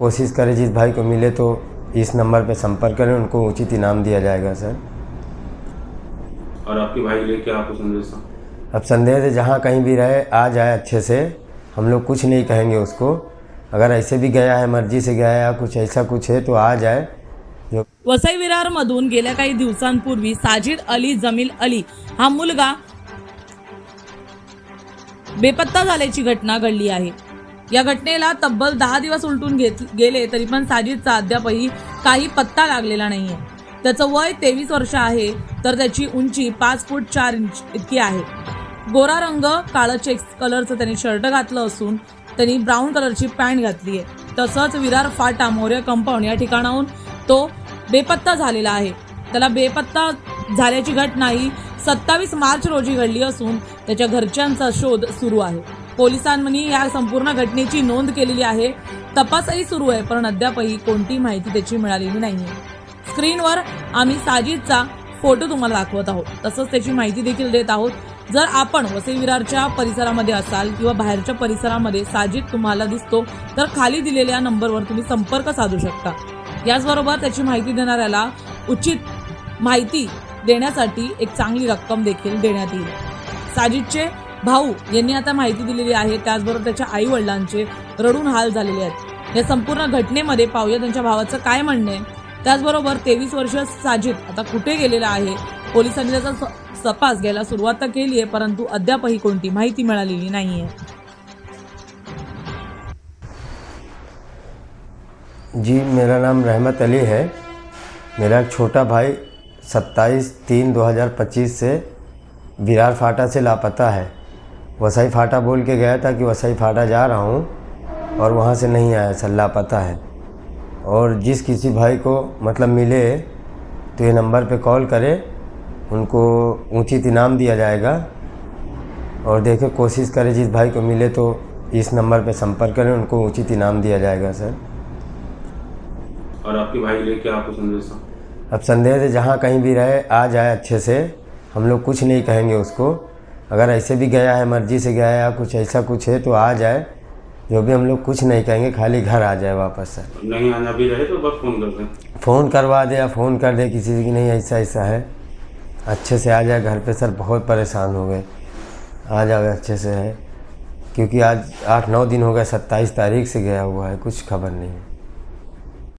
कोशिश करें जिस भाई को मिले तो इस नंबर पे संपर्क करें उनको उचित इनाम दिया जाएगा सर। और आपके भाई लेके आपको संदेशा अब संदेह है जहाँ कहीं भी रहे आ जाए अच्छे से। हम लोग कुछ नहीं कहेंगे उसको। अगर ऐसे भी गया है मर्जी से गया है या कुछ ऐसा कुछ है तो आ जाए। जो वसई विरार मधून गेल्या काही दिवसांपूर्वी साजिद अली जमील अली हा मुलगा बेपत्ता झाल्याची घटना घडली आहे. या घटनेला तब्बल दहा दिवस उलटून घेत गेले तरी पण साजिदचा अद्यापही काही पत्ता लागलेला नाही आहे त्याचं वय तेवीस वर्ष आहे तर त्याची उंची पाच फूट चार इंच इतकी आहे. गोरा रंग काळं चेक्स कलरचं त्यांनी शर्ट घातलं असून त्यांनी ब्राऊन कलरची पॅन्ट घातली आहे. तसंच विरार फाटा मोर्य कंपाऊंड या ठिकाणाहून तो बेपत्ता झालेला आहे. त्याला बेपत्ता झाल्याची घटना ही सत्तावीस मार्च रोजी घडली असून त्याच्या घरच्यांचा शोध सुरू आहे. पोलिसांनी या संपूर्ण घटनेची नोंद केलेली आहे. तपासही सुरू आहे पण अद्यापही कोणती माहिती त्याची मिळालेली नाहीये. स्क्रीनवर आम्ही साजिदचा फोटो तुम्हाला दाखवत आहोत. तसंच त्याची माहिती देखील देत आहोत. जर आपण वसई विरारच्या परिसरामध्ये असाल किंवा बाहेरच्या परिसरामध्ये साजिद तुम्हाला दिसतो तर खाली दिलेल्या नंबरवर तुम्ही संपर्क साधू शकता. याचबरोबर त्याची माहिती देणाऱ्याला उचित माहिती देण्यासाठी एक चांगली रक्कम देखील देण्यात येईल. साजिदचे भाऊ यांनी आता माहिती दिलेली आहे त्याचबरोबर त्याच्या आई वडिलांचे रडून हाल झालेले आहेत. या संपूर्ण घटनेमध्ये पाहूया त्यांच्या भावाचं काय म्हणणं आहे. त्याचबरोबर तेवीस वर्ष साजिद आता कुठे गेलेला आहे पोलिसांनी त्याचा स- तपास घ्यायला सुरुवात तर केली आहे परंतु अद्यापही कोणती माहिती मिळालेली नाही आहे जी मेरा नाम रहमत अली है। मेरा एक छोटा भाई 27 तीन 2025 से विरार फाटा से लापता है। वसई फाटा बोल के गया था कि वसई फाटा जा रहा हूँ और वहाँ से नहीं आया सर लापता है। और जिस किसी भाई को मतलब मिले तो ये नंबर पे कॉल करे उनको उचित इनाम दिया जाएगा। और देखे कोशिश करें जिस भाई को मिले तो इस नंबर पे संपर्क करें उनको उचित इनाम दिया जाएगा सर। और आपके भाई लेके आपको संदेशा अब संदेश जहाँ कहीं भी रहे आ जाए अच्छे से। हम लोग कुछ नहीं कहेंगे उसको। अगर ऐसे भी गया है मर्ज़ी से गया है या कुछ ऐसा कुछ है तो आ जाए। जो भी हम लोग कुछ नहीं कहेंगे खाली घर आ जाए वापस सर। नहीं आना भी रहे तो बस फ़ोन कर दें। फ़ोन करवा दे या फ़ोन कर दे किसी की नहीं ऐसा ऐसा है। अच्छे से आ जाए घर पे सर बहुत परेशान हो गए। आ जाओ अच्छे से है। क्योंकि आज आठ नौ दिन हो गए सत्ताईस तारीख से गया हुआ है कुछ खबर नहीं है।